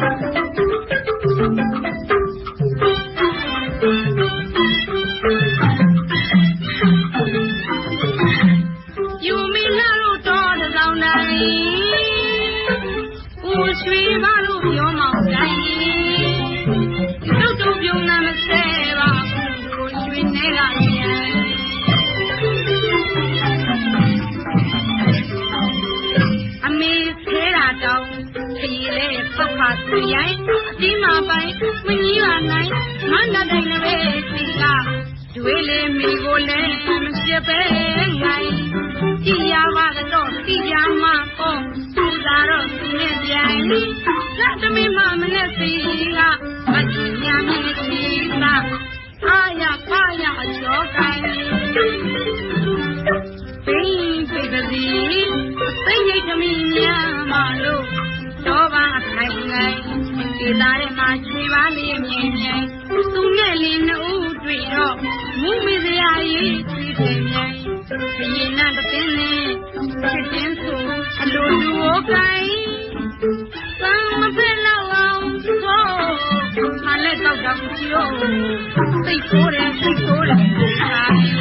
Thank you. သူရိုင်းအဒီမှာပိုင်မကြီးပါနိုင်မန္တတိုင်းလည်းစီကဒွေလေးမိကိုလည်းမရှိပဲငိုင်းကြည်ရပါတော့ကြည်ရမှာပေါ့သူသာတော့သူနဲ့ပြန်လက်သမီးမမနဲ့စီကမကြည်ညာမင်းစီသာအာရပါရအကျော်ကိုင်း ရဲ့မှာချွေပါလေးမြင်မြင်သူနဲ့လင်းနှုတ်တွေ့တော့မူမစရာကြီးချွေတယ်မြိုင်ဘယင်းနဲ့တင်းနဲ့ချစ်တင်းဆိုအလိုလူဝကိုင်းသံမဖက်လောက်အောင်သောမလည်းတော့တော့ပြောစိတ်ဆိုးတယ်စိတ်ဆိုးတယ်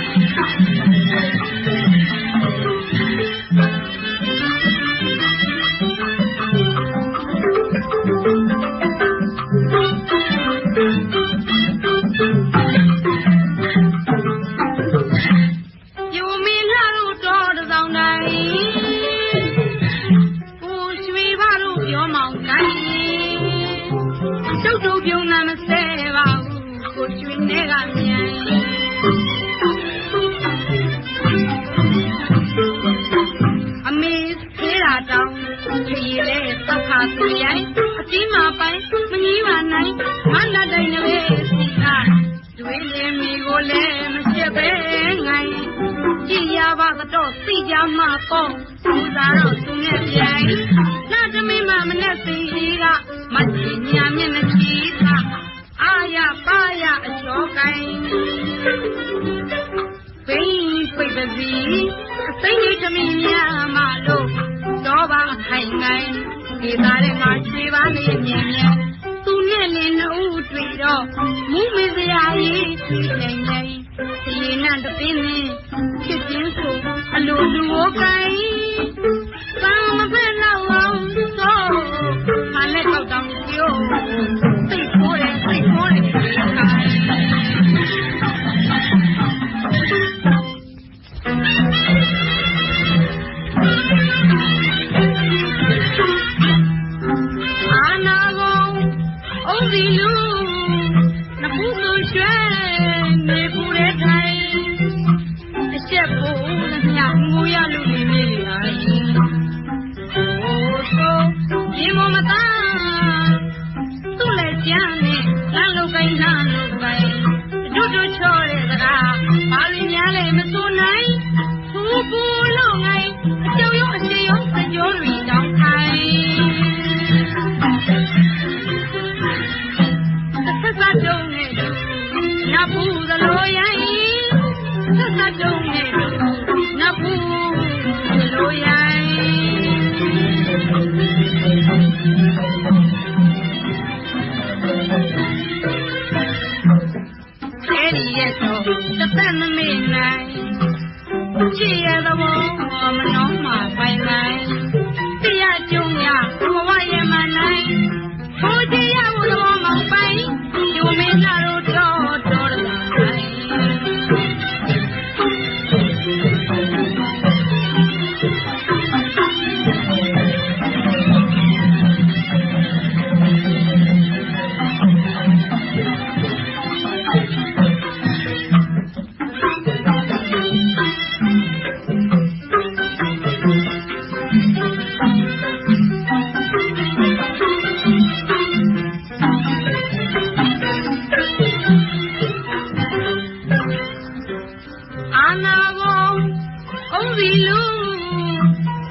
တုတ်တုတ်ပြုံးနာမဆဲပါဘူးကိုရွှေနေကမြန်အမေသေးတာတောင်းခရီးလေသောက်ခါသူရိုင်းအတိမပိုင်မကြီးပါနိုင်မန္တတိုင်းလည်းစီကဒွေလေးမီကိုလည်းမရှိပဲငိုင်းကြည်ရပါ တော့သိကြမှာပေါ့သူသာတော့သူနဲ့ပြန်လာသမီးမမနဲ့စီကမချင်ညာမျက်နှာချီသာအာရပါရအကျော်ကိုင်းဘိန်းပိတ်ပစီအသိဉာဏ်သမီးများမလို့တော့ပါခိုင်ငိုင်းဒီသားထဲမှာချွေပါနေမြင်မြင်သူနဲ့လင်းနှုတ်တွေ့တော့မူးမေစရာကြီးချွေနေနေ ဒီနဲ့တပင်းနဲ့ချစ်ချင်းဆိုအလိုလူဝကိုင်းသံမဖက်လောက်အောင်သောမလည်းတော့တောင်းပြောစိတ်ဆိုးတယ်စိတ်ဆိုးတယ်ခိုင်းအာနာကုန်အုံးစီလူ ဒီမမသားသူ့လည်းကြမ်းနဲ့လမ်းလုံးကိုင်းလမ်းလုံးကိုင်းတို့တို့ချောတဲ့စကားဘာလို့များလဲမစိုးနိုင်သူပူလို့ငိုင်းအကျော်ရောအစီရောစကြောတွေတောင်းခိုင်းဆက်ဆက်တုံးနဲ့နတ်ဘူးသလိုရိုင်းဆက်ဆက်တုံးနဲ့နတ်ဘူးသလိုရိုင်း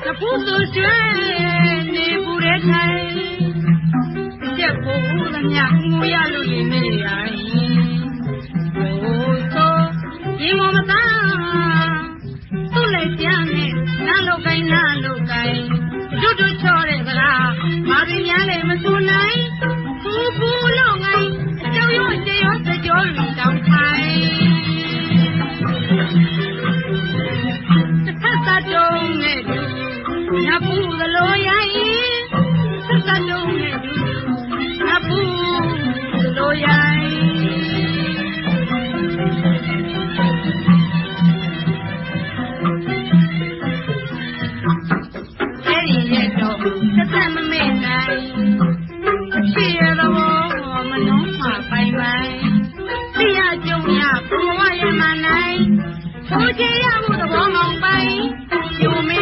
သဖူးသူကျွဲနေပူတဲ့ထိုင်ချက်ပိုးသမျှငိုရလို့ရင်နေရ ကြရမှုသဘောမောင်ပိုင်ယူမေ